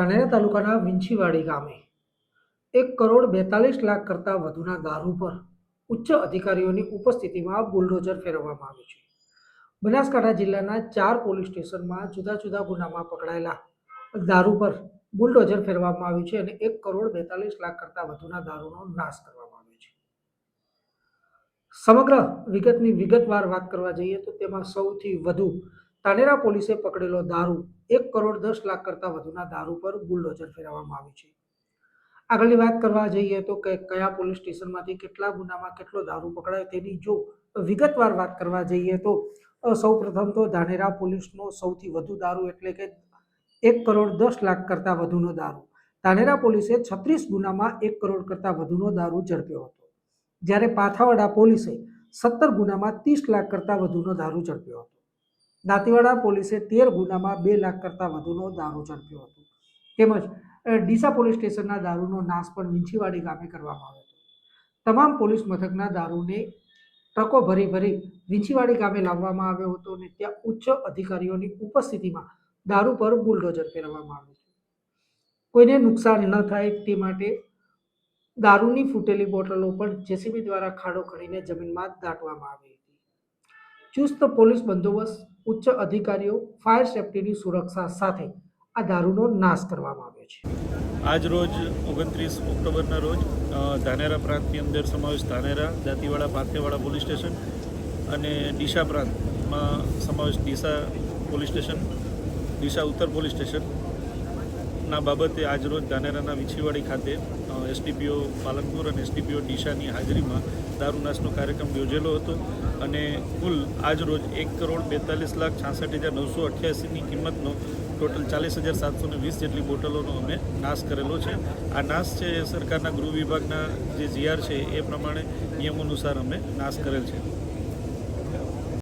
ધાનેરા તાલુકાના વિંછીવાડી ગામે એક કરોડ બેતાલીસ લાખ કરતાં વધુના દારૂ પર ઉચ્ચ અધિકારીઓની ઉપસ્થિતિમાં બુલડોઝર ફેરવવામાં આવ્યું છે. બનાસકાંઠા જિલ્લાના ચાર પોલીસ સ્ટેશનમાં જુદા જુદા ગુનામાં પકડાયેલા દારૂ પર બુલડોઝર ફેરવવામાં આવ્યું છે અને એક કરોડ બેતાલીસ લાખ કરતાં વધુના દારૂનો નાશ કરવામાં આવ્યો છે. સમગ્ર વિગતની વિગતવાર વાત કરવા જઈએ તો તેમાં સૌથી વધુ તાનેરા પોલીસે પકડેલો દારૂ એક કરોડ દસ લાખ કરતાં વધુના દારૂ પર બુલડોઝર ફેરવવામાં આવ્યું છે. આગળની વાત કરવા જઈએ તો કે કયા પોલીસ સ્ટેશનમાંથી કેટલા ગુનામાં કેટલો દારૂ પકડાયો તેની જો વિગતવાર વાત કરવા જઈએ તો સૌપ્રથમ તો ધાનેરા પોલીસનો સૌથી વધુ દારૂ એટલે કે એક કરોડ દસ લાખ કરતાં વધુનો દારૂ. ધાનેરા પોલીસે છત્રીસ ગુનામાં એક કરોડ કરતાં વધુનો દારૂ ઝડપ્યો હતો. જ્યારે પાથાવાડા પોલીસે સત્તર ગુનામાં ત્રીસ લાખ કરતાં વધુનો દારૂ ઝડપ્યો હતો. દાંતીવાડા પોલીસે તેર ગુનામાં બે લાખ કરતાં વધુનો દારૂ ઝડપ્યો હતો. તેમજ ડીસા પોલીસ સ્ટેશનના દારૂનો નાશ પણ વિંછીવાડી ગામે કરવામાં આવ્યો હતો. તમામ પોલીસ મથકના દારૂને ટ્રકો ભરી ભરી વિંછીવાડી ગામે લાવવામાં આવ્યો હતો અને ત્યાં ઉચ્ચ અધિકારીઓની ઉપસ્થિતિમાં દારૂ પર બુલડોઝર ફેરવવામાં આવ્યું છે. કોઈને નુકસાન ન થાય તે માટે દારૂની ફૂટેલી બોટલો પણ જેસીબી દ્વારા ખાડો ખણીને જમીનમાં દાટવામાં આવી હતી. ચુસ્ત પોલીસ બંદોબસ્ત ઉચ્ચ અધિકારીઓ ફાયર સેફટીની સુરક્ષા સાથે આ દારૂનો નાશ કરવામાં આવ્યો છે. આજ રોજ ઓગણત્રીસ ઓક્ટોબરના રોજ ધાનેરા પ્રાંતની અંદર સમાવેશ ધાનેરા, દાંતીવાડા પાથેવાડા પોલીસ સ્ટેશન અને ડીસા પ્રાંતમાં સમાવેશ ડીસા પોલીસ સ્ટેશન, ડીસા ઉત્તર પોલીસ સ્ટેશન ના બાબતે આજરોજ ધાનેરાના વિછીવાડી ખાતે એસડીપીઓ પાલનપુર અને એસડીપીઓ ડીશાની હાજરીમાં દારૂ નાશનો કાર્યક્રમ યોજેલો હતો અને કુલ આજરોજ એક કરોડ બેતાલીસ લાખ છાસઠ હજાર નવસો અઠ્યાસીની કિંમતનો ટોટલ ચાલીસ હજાર સાતસો વીસ જેટલી બોટલોનો અમે નાશ કરેલો છે. આ નાશ છે સરકારના ગૃહ વિભાગના જે જીઆર છે એ પ્રમાણે નિયમો અનુસાર અમે નાશ કરેલ છે.